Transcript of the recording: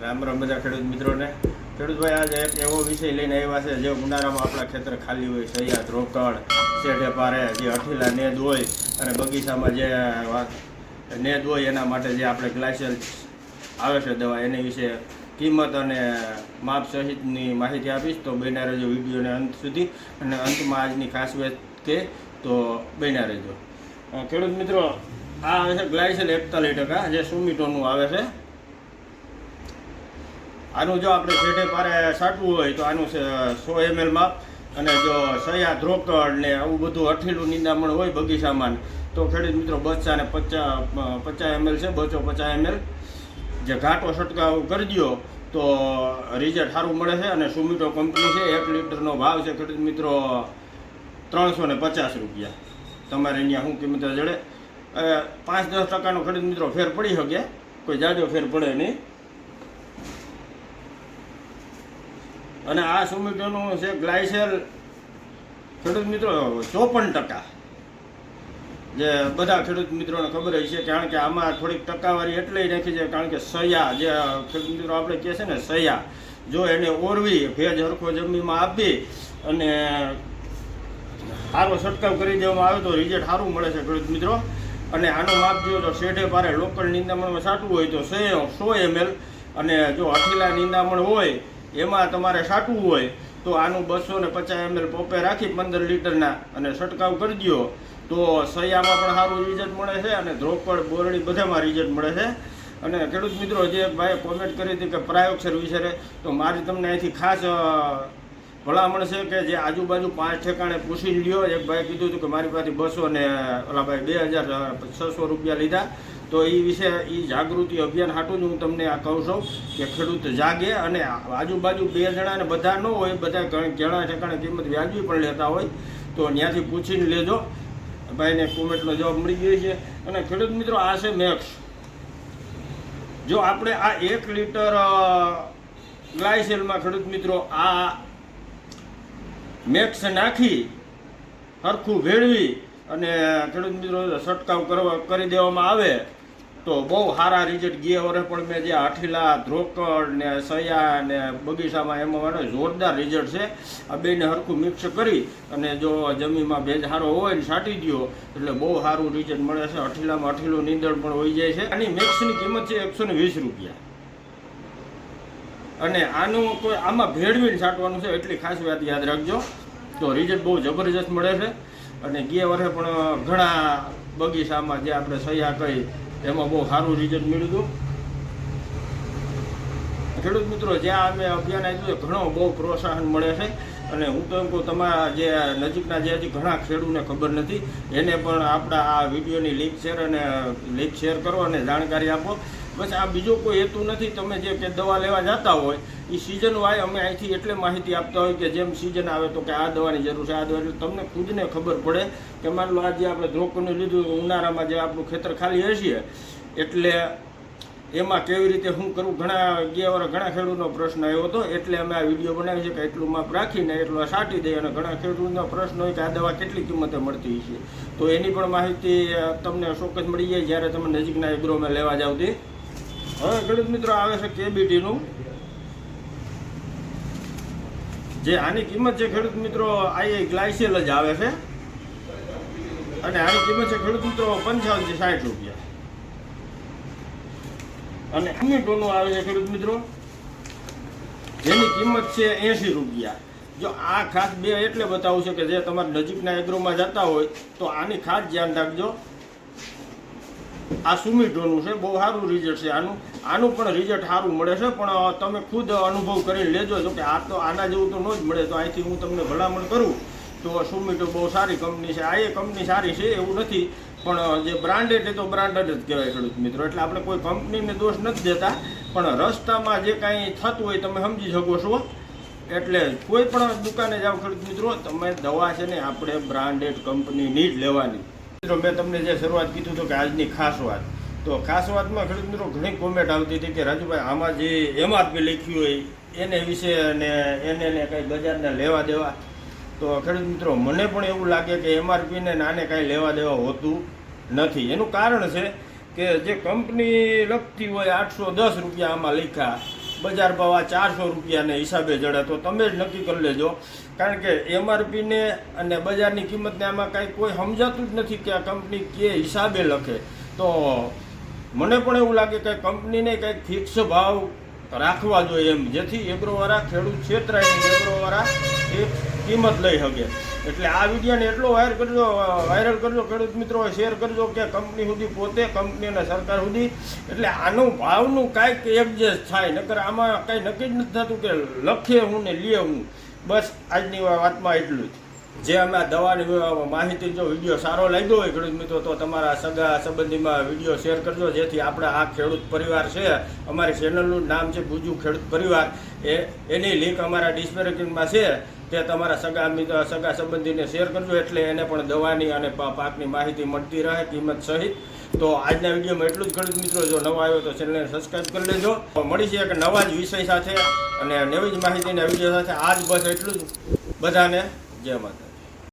રામ રામ બધા ખેડૂત મિત્રોને. ખેડૂતભાઈ, આજે એક એવો વિષય લઈને આવ્યા છે, જે ઉનાળામાં આપણા ખેતર ખાલી હોય સૈયાદ રોકડ, શેઢે પારે જે અઠીલા નેદ હોય અને બગીચામાં જે વાત નેદ હોય, એના માટે જે આપણે ગ્લાયસેલ આવે છે દવા, એની વિશે કિંમત અને માપ સહિતની માહિતી આપીશ. તો બન્યા રહેજો વિડીયોને અંત સુધી અને અંતમાં આજની ખાસ વાત કે તો બન્યા રહેજો. ખેડૂત મિત્રો, આ છે ગ્લાયસેલ એકતાલીસ ટકા, જે સુમિટોનું આવે છે. આનું જો આપણે છેડે પારે સાટવું હોય તો આનું સો એમએલમાં અને જો સયા ધ્રોકડ ને આવું બધું અઠેલું નિંદામણ હોય બગીચામાં તો ખેડૂત મિત્રો બચ્ચા ને પચાસ પચાસ એમએલ છે બચો પચાસ એમએલ જે ઘાટો છંટકાવ કરી દો તો રિઝલ્ટ સારું મળે છે અને સુમિટો કંપની છે, એક લીટરનો ભાવ છે ખેડૂત મિત્રો ત્રણસો ને પચાસ રૂપિયા. તમારે અહીંયા શું કિંમત જડે? પાંચ દસ ટકાનો ખેડૂત મિત્રો ફેર પડી શકે, કોઈ જાજો ફેર પડે નહીં. અને આ સુમિટોનું છે ગ્લાયસેલ ખેડૂત મિત્રો, ચોપન ટકા. જે બધા ખેડૂત મિત્રોને ખબર હોય છે, કારણ કે આમાં થોડીક ટકાવારી એટલે નાખી છે, કારણ કે સયા, જે ખેડૂત મિત્રો આપણે કહે છે ને, સયા. જો એને ઓરવી, ભેજ હરખો જમીનમાં આપી અને સારો છંટકાવ કરી દેવામાં આવે તો રિઝલ્ટ સારું મળે છે ખેડૂત મિત્રો. અને આનો માપ જો તો શેઢે પારે લોકલ નિંદામણમાં છાંટવું હોય તો સો સો એમએલ અને જો અઠીલા નિંદામણ હોય એમાં તમારે છાંટવું હોય, તો આનું બસો ને પચાસ એમએલ પોપે રાખી પંદર લીટરના અને છંટકાવ કરી દો તો સયામાં પણ સારું રિઝલ્ટ મળે છે અને ધ્રોપડ, બોરડી બધામાં રિઝલ્ટ મળે છે. અને ખેડૂત મિત્રો, જે ભાઈએ કોમેન્ટ કરી હતી કે પ્રાયોક્ષર વિશે તો મારી તમને અહીંથી ખાસ ભલામણ છે કે જે આજુબાજુ પાંચ ઠેકાણે પૂછી લ્યો. એક ભાઈ કીધું હતું કે મારી પાસે બસો ને, ઓલા ભાઈ બે હજાર છસો રૂપિયા લીધા. તો એ વિશે એ જાગૃતિ અભિયાન હાટું જ હું તમને આ કહું છું કે ખેડૂત જાગે અને આજુબાજુ બે જણા ને બધા ન હોય, બધા ઘણા ઠેકાણે કિંમત વ્યાજબી પણ લેતા હોય, તો ત્યાંથી પૂછીને લેજો. ભાઈને કોમેન્ટનો જવાબ મળી ગયો છે. અને ખેડૂત મિત્રો, આ છે મેક્સ. જો આપણે આ એક લીટર ગ્લાયસેલમાં ખેડૂત મિત્રો, આ મેક્સ નાખી સરખું ભેળવી અને ખેડૂત મિત્રો છંટકાવ કરવા, કરી દેવામાં આવે, તો બહુ સારા રિઝલ્ટ ગયા વરે પણ મેં જે આઠીલા ધ્રોકડ ને સયા ને બગીચામાં એમાં મને જોરદાર રિઝલ્ટ છે. આ બેને સરખું મિક્સ કરી અને જો જમીનમાં ભેજ સારો હોય ને છાંટી દો એટલે બહુ સારું રિઝલ્ટ મળે છે. અઠીલામાં અઠીલું નીંદણ પણ હોઈ જાય છે. આની મિક્સની કિંમત છે એકસો ને વીસ રૂપિયા. અને આનું કોઈ આમાં ભેળવીને છાંટવાનું છે એટલી ખાસ વાત યાદ રાખજો. તો રિઝલ્ટ બહુ જબરજસ્ત મળે છે. અને ગયા વર્ષે પણ ઘણા બગીચામાં જે આપણે સહ્યા કહી એમાં બહુ સારું રિઝલ્ટ મળ્યું હતું. ખેડૂત મિત્રો, જ્યાં અમે અભિયાન આપ્યું છે, ઘણો બહુ પ્રોત્સાહન મળે છે. અને હું તો એમ કહું, તમારા જે નજીકના જે હજી ઘણા ખેડૂતને ખબર નથી, એને પણ આપણા આ વિડીયોની લિંક શેર અને લિંક શેર કરો અને જાણકારી આપો. બસ આ બીજો કોઈ હેતુ નથી. તમે જે કે દવા લેવા જતા હોય એ સિઝન વાય અમે અહીંથી એટલે માહિતી આપતા હોય કે જેમ સિઝન આવે તો કે આ દવાની જરૂર છે. આ દવા તમને ખુદને ખબર પડે કે માન લો આજે આપણે ધ્રોકનું લીધું ઉનાળામાં જે આપણું ખેતર ખાલી હશે, એટલે એમાં કેવી રીતે શું કરવું ઘણા, ગયા વર્ષ ઘણા ખેડૂતનો પ્રશ્ન આવ્યો હતો, એટલે અમે આ વીડિયો બનાવી છે કે એટલું માપ રાખીને એટલું સાટી દઈએ અને ઘણા ખેડૂતનો પ્રશ્ન હોય કે આ દવા કેટલી કિંમતે મળતી છે તો એની પણ માહિતી તમને તમને ચોક્કસ મળી જાય જ્યારે તમે નજીકના એગ્રોમાં લેવા જાવ તે. હવે ખેડૂત મિત્રો આવે છે કેબીટીનું. જે આની કિંમત છે ખેડૂત મિત્રો, આ ગ્લાયસેલ જ આવે છે. અને આની કિંમત છે ખેડૂત મિત્રો પંચાવનથી સાઠ રૂપિયા. અને ટોનું આવે છે ખેડૂત મિત્રો. જેની કિંમત છે એંશી રૂપિયા. જો આ ખાસ બે એટલે બતાવું છે કે જે તમારા નજીકના એગ્રોમાં જતા હોય, તો આની ખાસ ધ્યાન રાખજો. આ સુમિટોનું છે, બહુ સારું રિઝલ્ટ છે. આનું આનું પણ રિઝલ્ટ સારું મળે છે, પણ તમે ખુદ અનુભવ કરીને લેજો. જો કે આ તો આના જેવું તો ન જ મળે, તો અહીંથી હું તમને ભલામણ કરું. તો સુમિટો બહુ સારી કંપની છે. આ એ કંપની સારી છે, એવું નથી. પણ જે બ્રાન્ડેડ એ તો બ્રાન્ડેડ જ કહેવાય ખેડૂત મિત્રો. એટલે આપણે કોઈ કંપનીને દોષ નથી દેતા. પણ, રસ્તામાં જે કાંઈ થતું હોય તમે સમજી શકો છો. એટલે કોઈ પણ દુકાને જાઓ ખેડૂત મિત્રો, તમે દવા છે ને આપણે બ્રાન્ડેડ કંપનીની જ લેવાની. મિત્રો, મેં તમને જે શરૂઆત કીધું હતું કે આજની ખાસ વાત. તો ખાસ વાતમાં ખેડૂત મિત્રો, ઘણી કોમેન્ટ આવતી હતી કે રાજુભાઈ, આમાં જે એમઆરપી લખ્યું હોય, એને વિશે અને એને ને કંઈ બજારને લેવા દેવા. તો ખેડૂત મિત્રો, મને પણ એવું લાગે કે એમઆરપીને નાને કાંઈ લેવા દેવા હોતું નથી. એનું કારણ છે કે જે કંપની લખતી હોય, આઠસો દસ રૂપિયા આમાં લખ્યા. બજાર ભાવ આ ચારસો રૂપિયાને હિસાબે જડે, તો તમે જ નક્કી કરી લેજો. કારણ કે એમઆરપીને અને બજારની કિંમતને આમાં કાંઈ કોઈ સમજાતું જ નથી કે આ કંપની કે હિસાબે લખે. તો મને પણ એવું લાગે કે કંપનીને કંઈક ફિક્સ ભાવ રાખવા જોઈએ એમ. જેથી એગ્રોવાળા, ખેડૂત ક્ષેત્ર એગ્રોવાળા એક કિંમત લઈ શકે. એટલે આ વિડીયોને એટલો વાયર કરજો વાયરલ કરજો, ખેડૂત મિત્રો શેર કરજો કે કંપની સુધી પોતે કંપની અને સરકાર સુધી. એટલે આનું ભાવનું કાંઈક એડજસ્ટ થાય, નકર આમાં કાંઈ નક્કી જ નથી થતું કે લખીએ હું ને લે હું. બસ આજની વાતમાં એટલું જ. જે અમે આ દવાની માહિતી જો વીડિયો સારો લાગ્યો હોય ખેડૂત મિત્રો, તો તમારા સગા સંબંધીમાં વીડિયો શેર કરજો, જેથી આપણે આ ખેડૂત પરિવાર છે, અમારી ચેનલનું નામ છે ગુજુ ખેડૂત પરિવાર. એ એની લિંક અમારા ડિસ્ક્રિપ્શનમાં છે. તે તમારા સગા મિત્ર સગા સંબંધીને શેર કરજો, એટલે એને પણ દવાની અને પાકની માહિતી મળતી રહે, કિંમત સહિત. તો આજના વિડીયોમાં એટલું જ. ખેડૂત મિત્રો, જો નવા આવ્યો તો ચેનલને સબસ્ક્રાઈબ કરી લેજો. મળી છે એક નવા જ વિષય સાથે અને નવી જ માહિતીના વીડિયો સાથે. આજ બસ એટલું જ. બધાને જય માતા